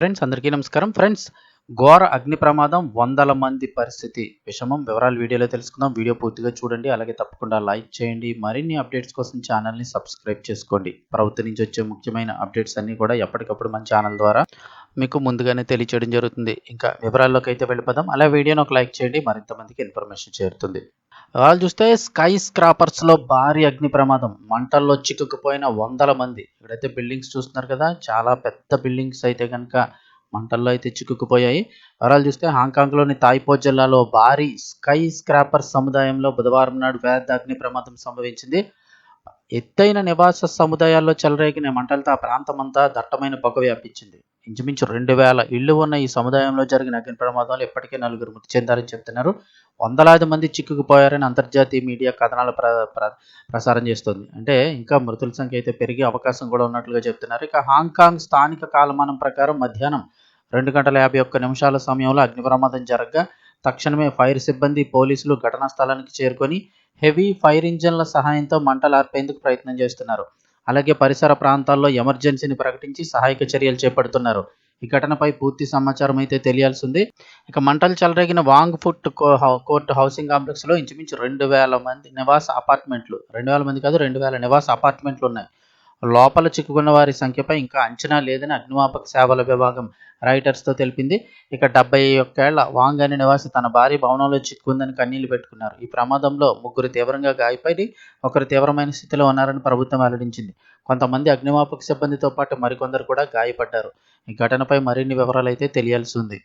Friends అందరికీ నమస్కారం. Friends ఘోర అగ్ని ప్రమాదం వందల మంది పరిస్థితి. విషమం వివరాలు వీడియోలో తెలుసుకుందాం. వీడియో పూర్తిగా చూడండి. అలాగే తప్పకుండా లైక్ చేయండి. మరిన్ని అప్డేట్స్ కోసం ఛానల్ని సబ్స్క్రైబ్ చేసుకోండి. ప్రభుత్వం నుంచి వచ్చే ముఖ్యమైన అప్డేట్స్ అన్నీ కూడా ఎప్పటికప్పుడు మన ఛానల్ ద్వారా మీకు ముందుగానే తెలియచేయడం జరుగుతుంది. ఇంకా వివరాల్లోకి అయితే వెళ్ళిపోదాం. అలా వీడియోని ఒక లైక్ చేయండి. మరింత మందికి ఇన్ఫర్మేషన్ చేరుతుంది. వాళ్ళు చూస్తే స్కై స్క్రాపర్స్లో భారీ అగ్ని ప్రమాదం. మంటల్లో చిక్కుకుపోయిన వందల మంది. ఇక్కడైతే బిల్డింగ్స్ చూస్తున్నారు కదా చాలా పెద్ద బిల్డింగ్స్ అయితే కనుక మంటల్లో అయితే చిక్కుకుపోయాయి. వివరాలు చూస్తే హాంకాంగ్లోని తాయిపో జిల్లాలో భారీ స్కై స్క్రాపర్ సముదాయంలో బుధవారం నాడు పెద్ద అగ్ని ప్రమాదం సంభవించింది. ఎత్తైన నివాస సముదాయాల్లో చెలరేగిన మంటలతో ఆ ప్రాంతం అంతా దట్టమైన పొగ వ్యాపించింది. ఇంచుమించు రెండు వేల ఇళ్ళు ఉన్న ఈ సముదాయంలో జరిగిన అగ్ని ప్రమాదంలో ఇప్పటికే నలుగురు మృతి చెందారని చెప్తున్నారు. వందలాది మంది చిక్కుకుపోయారని అంతర్జాతీయ మీడియా కథనాలు ప్ర ప్ర- ప్రసారం చేస్తుంది. అంటే ఇంకా మృతుల సంఖ్య అయితే పెరిగే అవకాశం కూడా ఉన్నట్లుగా చెప్తున్నారు. ఇక హాంకాంగ్ స్థానిక కాలమానం ప్రకారం మధ్యాహ్నం రెండు గంటల యాభై ఒక్క నిమిషాల సమయంలో అగ్ని ప్రమాదం జరగగా తక్షణమే ఫైర్ సిబ్బంది పోలీసులు ఘటనా స్థలానికి చేరుకొని హెవీ ఫైర్ ఇంజన్ల సహాయంతో మంటలు ఆర్పేందుకు ప్రయత్నం చేస్తున్నారు. అలాగే పరిసర ప్రాంతాల్లో ఎమర్జెన్సీని ప్రకటించి సహాయక చర్యలు చేపడుతున్నారు. ఈ ఘటనపై పూర్తి సమాచారం అయితే తెలియాల్సి ఉంది ఇక మంటలు చెలరేగిన వాంగ్ ఫుట్ కో- హౌ- కోర్టు హౌసింగ్ కాంప్లెక్స్లో ఇంచుమించు రెండు వేల మంది నివాస అపార్ట్మెంట్లు రెండు వేల మంది కాదు రెండు వేల నివాస అపార్ట్మెంట్లు ఉన్నాయి లోపల చిక్కుకున్న వారి సంఖ్యపై ఇంకా అంచనా లేదని అగ్నిమాపక సేవల విభాగం రైటర్స్తో తెలిపింది. ఇక డెబ్బై ఒక్కేళ్ళ వాంగ్ అనే నివాసి తన భార్య భవనంలో చిక్కుందని కన్నీళ్ళు పెట్టుకున్నారు. ఈ ప్రమాదంలో ముగ్గురు తీవ్రంగా గాయపడి ఒకరు తీవ్రమైన స్థితిలో ఉన్నారని ప్రభుత్వం వెల్లడించింది. కొంతమంది అగ్నిమాపక సిబ్బందితో పాటు మరికొందరు కూడా గాయపడ్డారు. ఈ ఘటనపై మరిన్ని వివరాలు అయితే తెలియాల్సి ఉంది.